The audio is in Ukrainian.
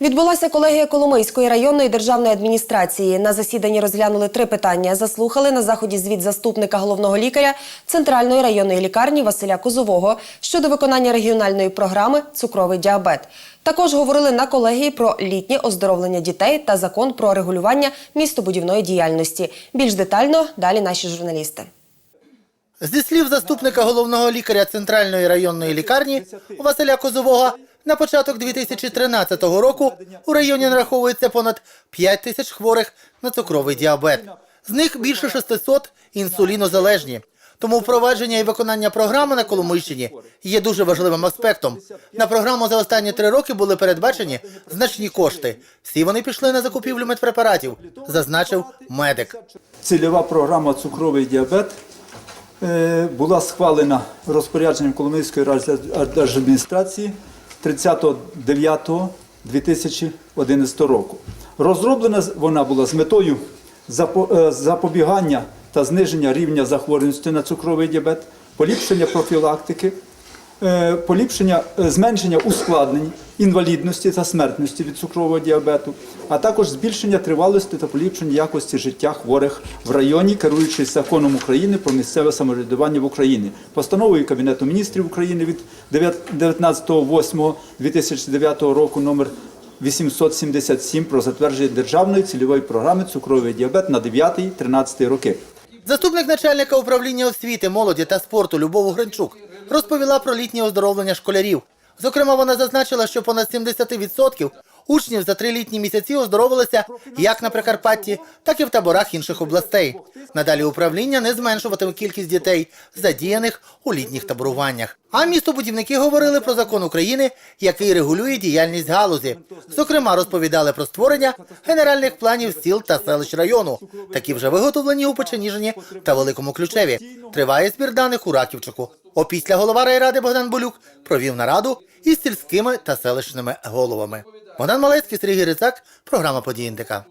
Відбулася колегія Коломийської районної державної адміністрації. На засіданні розглянули три питання. Заслухали на заході звіт заступника головного лікаря Центральної районної лікарні Василя Козового щодо виконання регіональної програми Цукровий діабет. Також говорили на колегії про літнє оздоровлення дітей та закон про регулювання містобудівної діяльності. Більш детально далі наші журналісти. Зі слів заступника головного лікаря Центральної районної лікарні Василя Козового, на початок 2013 року у районі нараховується понад 5 тисяч хворих на цукровий діабет. З них більше 600 інсулінозалежні. Тому впровадження і виконання програми на Коломийщині є дуже важливим аспектом. На програму за останні три роки були передбачені значні кошти. Всі вони пішли на закупівлю медпрепаратів, зазначив медик. Цільова програма цукровий діабет е, була схвалена розпорядженням Коломийської адміністрації 30.09.2011 року. Розроблена вона була з метою е, запобігання та зниження рівня захворюваності на цукровий діабет, поліпшення профілактики, поліпшення, е, зменшення ускладнень, інвалідності та смертності від цукрового діабету, а також збільшення тривалості та поліпшення якості життя хворих в районі, керуючись законом України про місцеве самоврядування в Україні, постановою Кабінету міністрів України від 19.08.2009 року номер 877 про затвердження державної цільової програми цукровий діабет на 9-13 роки. Заступник начальника управління освіти, молоді та спорту Любов Гринчук розповіла про літнє оздоровлення школярів. Зокрема, вона зазначила, що понад 70% учнів за три літні місяці оздоровилися як на Прикарпатті, так і в таборах інших областей. Надалі управління не зменшуватиме кількість дітей, задіяних у літніх таборуваннях. А містобудівники говорили про закон України, який регулює діяльність галузі. Зокрема, розповідали про створення генеральних планів сіл та селищ району. Такі вже виготовлені у Печеніжині та Великому Ключеві. Триває збір даних у Раківчику. Опісля голова райради Богдан Болюк провів нараду із сільськими та селищними головами. Богдан Малецький, Сергій Грицак, програма «Події НТК».